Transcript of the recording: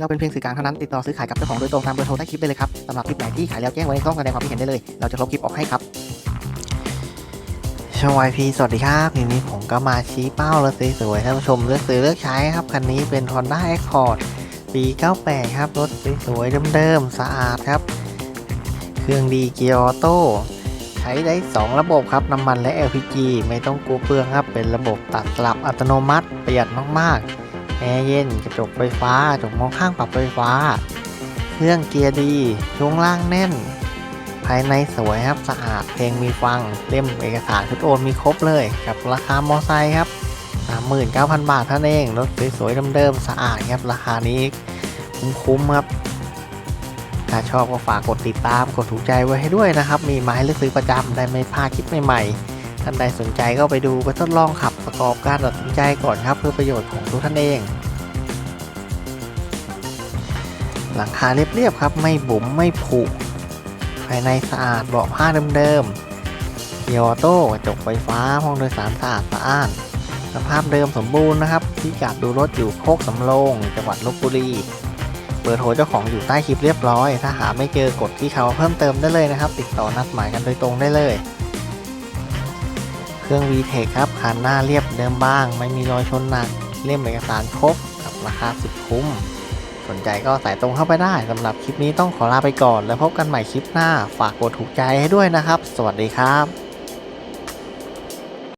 เราเป็นเพียงสื่อกลางเท่านั้นติดต่อซื้อขายกับเจ้าของโดยตรงตามเบอร์โทรใต้คลิปได้เลยครับสำหรับคลิปไหนที่ขายแล้วแจ้งไว้ในช่องแสดงความคิดเห็นได้เลย เราจะลบคลิปออกให้ครับช่อง YP สวัสดีครับทีนี้ผมก็มาชี้เป้าแล้วสวยๆท่านผู้ชมเลือกซื้อเลือกใช้ครับคันนี้เป็น Honda Accord ปี 98 ครับรถสวยๆเดิมๆสะอาดครับ เครื่องดีเกียร์ออโต้ใช้ได้ 2 ระบบครับน้ำมันและ LPG ไม่ต้องกลัวเปลืองครับ เป็นระบบตัดสลับอัตโนมัติประหยัดมากๆ แอร์เย็นกระจกไฟฟ้ากระจกมองข้างปรับไฟฟ้า เครื่องเกียร์ดีช่วงล่างแน่น ภายในสวยครับสะอาดเพลงมีฟังเล่มเอกสารชุดโอนมีครบเลย กับราคามอไซค์ครับ 39,000 บาทเท่านั้นเองรถสวยๆเดิมๆสะอาดครับราคานี้คุ้มๆครับถ้าชอบก็ฝากกดติดตามกดถูกใจไว้ให้ด้วยนะครับ มีมาให้เลือกซื้อประจำได้ไม่พลาดคลิปใหม่ๆ ท่านใดสนใจก็ไปดูไปทดลองขับประกอบการตัดสินใจก่อนครับ เพื่อประโยชน์ของทุกท่านเอง หลังคาเรียบๆครับ ไม่บุ๋มไม่ผุภายในสะอาดเบาะผ้าเดิมๆเกียร์ออโต้กระจกไฟฟ้าห้องโดยสารสะอาดสะอ้านสภาพเดิมสมบูรณ์นะครับที่กัดดูรถอยู่โคกสำโรงจังหวัดลบบุรีเบอร์โทรเจ้าของอยู่ใต้คลิปเรียบร้อย ถ้าหาไม่เจอกดที่เขาเพิ่มเติมได้เลยนะครับ ติดต่อนัดหมายกันโดยตรงได้เลย เครื่อง VTEC ครับคันหน้าเรียบเดิมบ้าง ไม่มีรอยชนหนัก เล่มเอกสารครบกับราคาสุดคุ้ม สนใจก็สายตรงเข้าไปได้สำหรับคลิปนี้ต้องขอลาไปก่อน แล้วพบกันใหม่คลิปหน้า ฝากกดถูกใจให้ด้วยนะครับ สวัสดีครับ